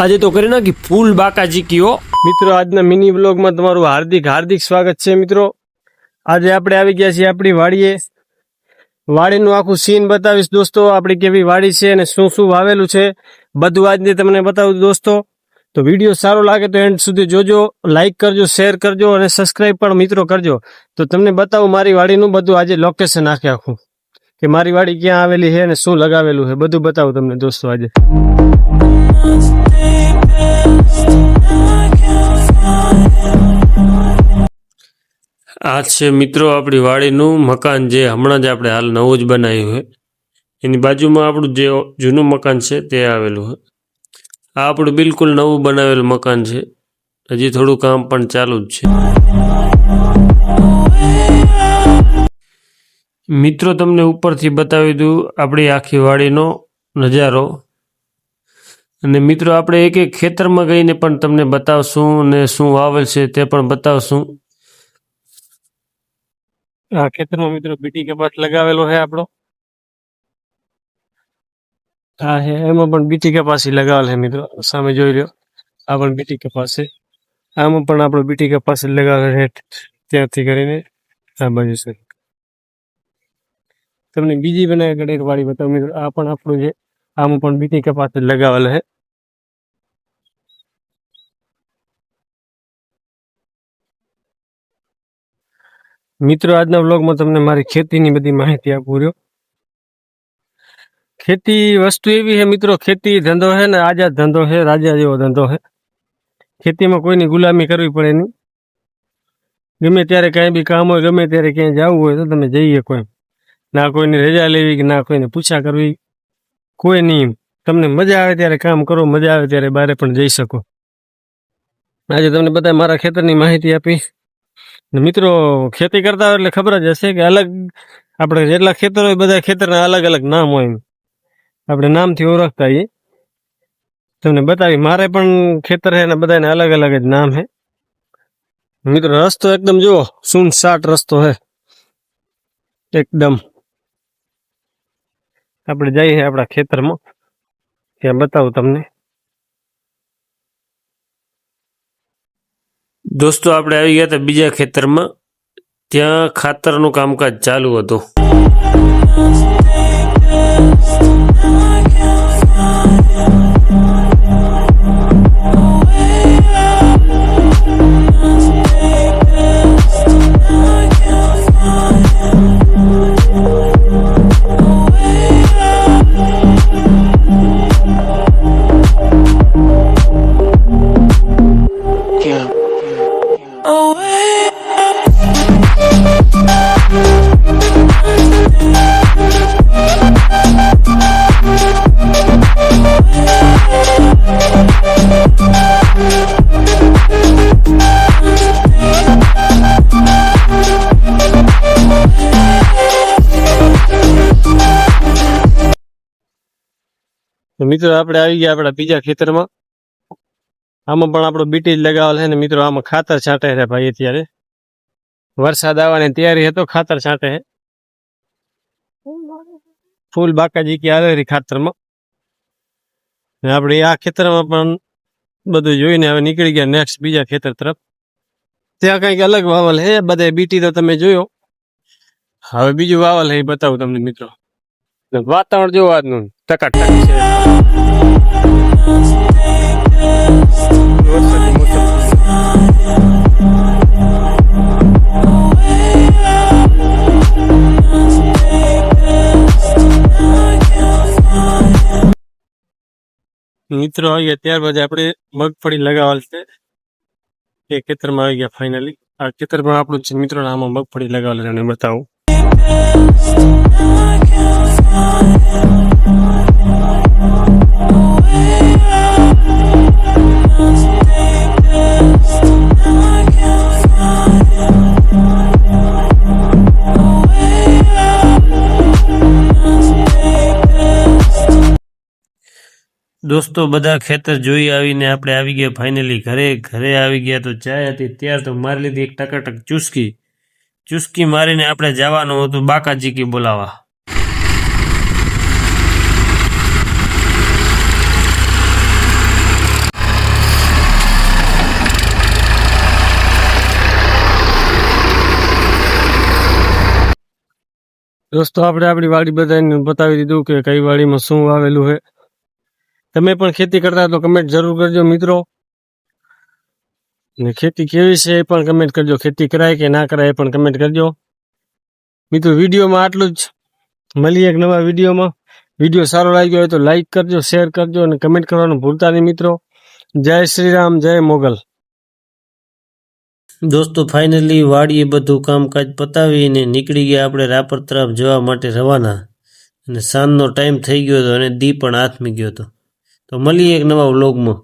આજે તો કરી નાખી ફૂલ બાકાજી કયો મિત્રો, આજના મિની બ્લોગમાં તમારું હાર્દિક હાર્દિક સ્વાગત છે, મિત્રો. આજે આપણે આવી ગયા છીએ આપણી વાડીએ. વાડીનું આખું સીન બતાવીશ, દોસ્તો, આપણી કેવી વાડી છે અને શું શું વાવેલું છે. બધું આજની તમને બતાવું દોસ્તો. તો વીડિયો સારો લાગે તો એન્ડ સુધી જોજો લાઇક કરજો શેર કરજો અને સબસ્ક્રાઈબ પણ મિત્રો કરજો. તો તમને બતાવું મારી વાડીનું બધું આજે લોકેશન આખે આખું. કે મારી વાડી ક્યાં આવેલી છે અને શું લગાવેલું છે, બધું બતાવું તમને, દોસ્તો, આજે. આ છે મિત્રો આપણી વાડીનું મકાન જે હમણાં જ આપણે હાલ નવું જ બનાવ્યું છે. એની બાજુમાં આપણું જે જૂનું મકાન છે તે આવેલું છે. આ આપણું બિલકુલ નવું બનાવેલું મકાન છે. હજી થોડું કામ પણ ચાલુ જ છે. મિત્રો, તમને ઉપરથી બતાવી દઉં આપણી આખી વાડીનો નજારો. અને મિત્રો, આપણે એક એક ખેતરમાં ગઈને પણ તમને બતાવશું અને શું વાવેલ છે તે પણ બતાવશું. આ ખેતરમાં મિત્રો બીટી કપાસ લગાવેલો છે આપણો. હા હે એમાં પણ બીટી કપાસ લગાવેલ છે મિત્રો. સામે જોઈ રહ્યો આ પણ બીટી કપાસ છે. આમાં પણ આપણો બીટી કપાસ લગાવેલ છે ત્યાંથી કરીને આ બાજુ છે. તમને બીજી બનાવી વાડી બતાવું મિત્રો. આ પણ આપણું છે. આમાં પણ બીટી કપાસ લગાવેલ છે. મિત્રો, આજના વ્લોગમાં તમને મારી ખેતીની બધી માહિતી આપું રહ્યો. ખેતી વસ્તુ એવી છે મિત્રો, ખેતી ધંધો છે ને આઝાદ ધંધો છે, રાજા જેવો ધંધો છે. ખેતીમાં કોઈની ગુલામી કરવી પડે નહીં. ગમે ત્યારે કાંઈ બી કામ હોય, ગમે ત્યારે ક્યાંય જવું હોય તો તમે જઈએ કોઈ. ના કોઈની રજા લેવી કે ના કોઈને પૂછા કરવી. કોઈ નહીં તમને મજા આવે ત્યારે કામ કરો, મજા આવે ત્યારે બારે પણ જઈ શકો. આજે તમને બધા મારા ખેતરની માહિતી આપી. મિત્રો, ખેતી કરતા હોય એટલે ખબર જ હશે કે અલગ આપણે જેટલા ખેતર હોય બધા ખેતરના અલગ અલગ નામ હોય. આપણે નામથી ઓળખતા હોઈએ. તમને બતાવી, મારે પણ ખેતર છે અને બધાને અલગ અલગ જ નામ છે. મિત્રો, રસ્તો એકદમ જુઓ, સુનસાટ રસ્તો છે. એકદમ. આપણે જઈએ આપણા ખેતરમાં. ત્યાં બતાવું તમને. દોસ્તો આપણે આવી ગયા હતા બીજા ખેતરમાં. ત્યાં ખાતરનું કામકાજ ચાલુ હતું. તો મિત્રો, આપણે આવી ગયા આપણા બીજા ખેતરમાં. આમાં પણ આપણો બીટી જ લગાવેલ છે ને મિત્રો, આમાં ખાતર છાંટે છે ભાઈ અત્યારે. વરસાદ આવવાની તૈયારી હતો ખાતર છાંટે છે. ફૂલ બાકાજી કે આવે ખાતરમાં. ને આપણે આ ખેતરમાં પણ બધું જોઈને હવે નીકળી ગયા નેક્સ્ટ બીજા ખેતર તરફ. ત્યાં કંઈક અલગ વાવલ છે બધા બીટી તો તમે જોયો. હવે બીજું વાવલ છે એ બતાવું તમને મિત્રો. વાતાવરણ જોવા આજનું ટકાટક છે. મિત્રો આવી ગયા ત્યારબાદ આપણે મગફળી લગાવેલ છે. એ ખેતરમાં આવી ગયા ફાઇનલી આ ખેતરમાં આપણું છે મિત્રો આમાં મગફળી લગાવેલ અને બતાવું. દોસ્તો, બધા ખેતર જોઈ આવીને આપણે આવી ગયા ફાઇનલી ઘરે. ઘરે આવી ગયા તો ચાય હતી, ત્યાર તો મારી લીધી એક ટકાટક ચુસ્કી. ચુસ્કી મારીને આપણે જવાનું હતું બાકાજી કી બોલાવા દોસ્તો, આપણે આપણી વાડી બધાને બતાવી દીધું કે કઈ વાડીમાં શું વાવેલું છે. તમે પણ ખેતી કરતા તો કમેન્ટ જરૂર કરજો મિત્રો. ને ખેતી કેવી છે એ પણ કમેન્ટ કરજો. ખેતી કરાય કે ના કરાય એ પણ કમેન્ટ કરજો. મિત્રો, વિડીયોમાં આટલું જ. મળીએ એક નવા વિડીયોમાં. વીડિયો સારો લાગ્યો હોય તો લાઈક કરજો શેર કરજો અને કમેન્ટ કરવાનું ભૂલતા નહીં મિત્રો. જય શ્રી રામ, જય મોગલ. દોસ્તો ફાઇનલી વાડીએ બધું કામકાજ પતાવીને નીકળી ગયા. આપણે રાપર તરફ જવા માટે રવાના. અને સાંજનો ટાઈમ થઈ ગયો હતો અને દી પણ હાથમી ગયો હતો. તો મળીએ એક નવા વ્લોગમાં